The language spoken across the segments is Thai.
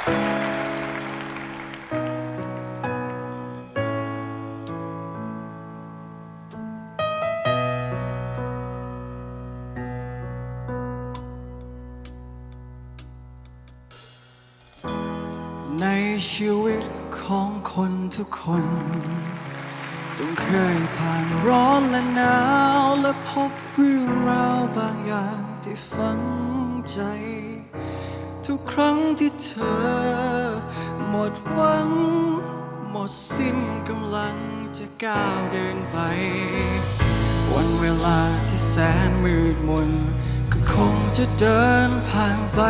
ในชีวิตของคนทุกคน ต้องเคยผ่านร้อนและหนาว และพบเรื่องราวบางอย่างที่ฝังใจ ทุกครั้งที่เธอ หมดหวัง หมดสิ้นกำลังจะก้าวเดินไป วันเวลาที่แสนมืดมนก็คงจะเดินผ่านไป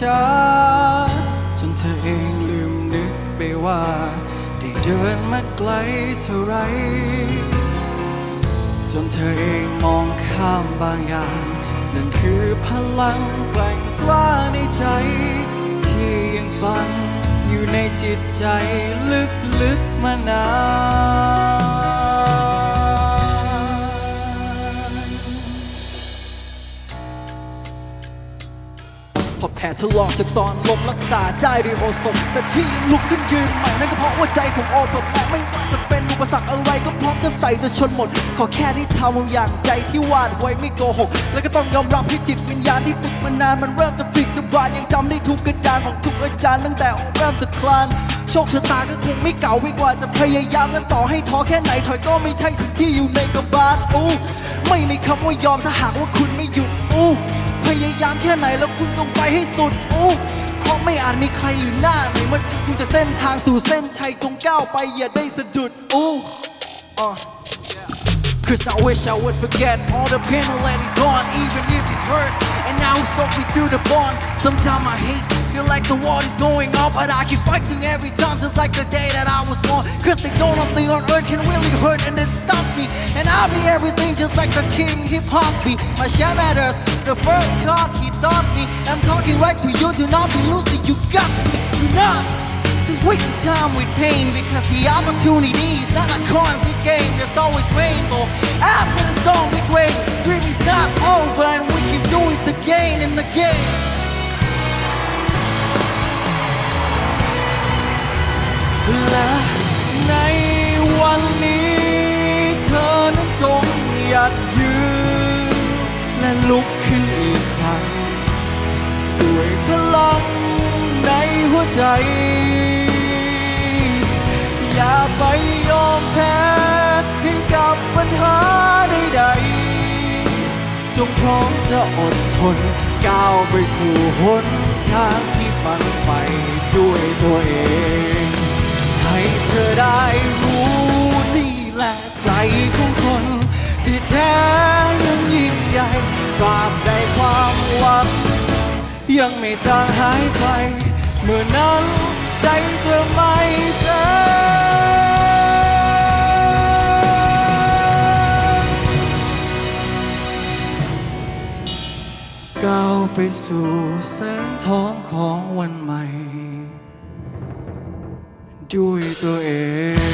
ช้าๆจนเธอเองลืมนึกไปว่า ได้เดินมาไกลเท่าไร จนเธอเองมองข้ามบางอย่าง นั่นคือพลังแกร่ง ล้าในใจ ที่ยังฝังอยู่ในจิตใจลึกๆมานานพอแผลถลอกจากตอนลมรักษาได้ด้วยโอสถแต่ที่ลุกขึ้นยืนใหม่นั่นก็เพราะว่าใจของโอสถและไม่ว่าจะเป็น ปสรรคอะไรก็พร้อมจะใส่จะชนหมด ขอแค่ได้ทำอย่างใจที่วาดไว้ไม่โกหก แล้วก็ต้องยอมรับให้จิตวิญญาณที่ฝึกมานานมันเริ่มจะพลิกจะบานยังจำได้ทุกกระดานของทุกอาจารย์ตั้งแต่เริ่มจะคลานโชคชะตาก็คงไม่เก่าไม่กว่าจะพยายามและต่อให้ท้อแค่ไหนถอยก็ไม่ใช่สิ่งที่อยู่ในกระบาลอู้ไม่มีคำว่ายอมถ้าหากว่าคุณไม่หยุดอู้พยายามแค่ไหนแล้วคุณต้องไปให้สุดอู้ะไม่อาจมีใครอยู่หน้าไหนมาจุดคุณจากเส้นทางสู่เส้นชัยจงก้าวไปอย่าได้สะดุดอู้อ่ะ Cause I wish I would forget all the pain and let it gone Even if it's hurt And now it soaked me to the bone Sometimes I hate Feel like the war is going on But I keep fighting every time Just like the day that I was born Cause they know nothing on earth can really hurt And then stop me And I'll be everything just like the king hip hop be My share matters The first card he taught me I'm talking right to you Do not be losing You got me You not just wasting time with pain because the opportunity is not a conflict game. There's always rainbow after the song we great. Dream is not over and we keep doing it again and again. และในวันนี้ เธอนั้นจงหยัดยืนและลุกขึ้น ใจ อย่าไปยอมแพ้ให้กับปัญหาใดๆ จงพร้อมจะอดทน ก้าวไปสู่หนทางที่ฝันใฝ่ด้วยตัวเอง ให้เธอได้รู้นี่แหละใจของคน ที่แท้ยังยิ่งใหญ่ตราบใดความหวังยังไม่จางหายไป เมื่อนั้นใจเธอไม่เพ้ก้าวไปสู่แสงทองของวันใหม่ ด้วยตัวเอง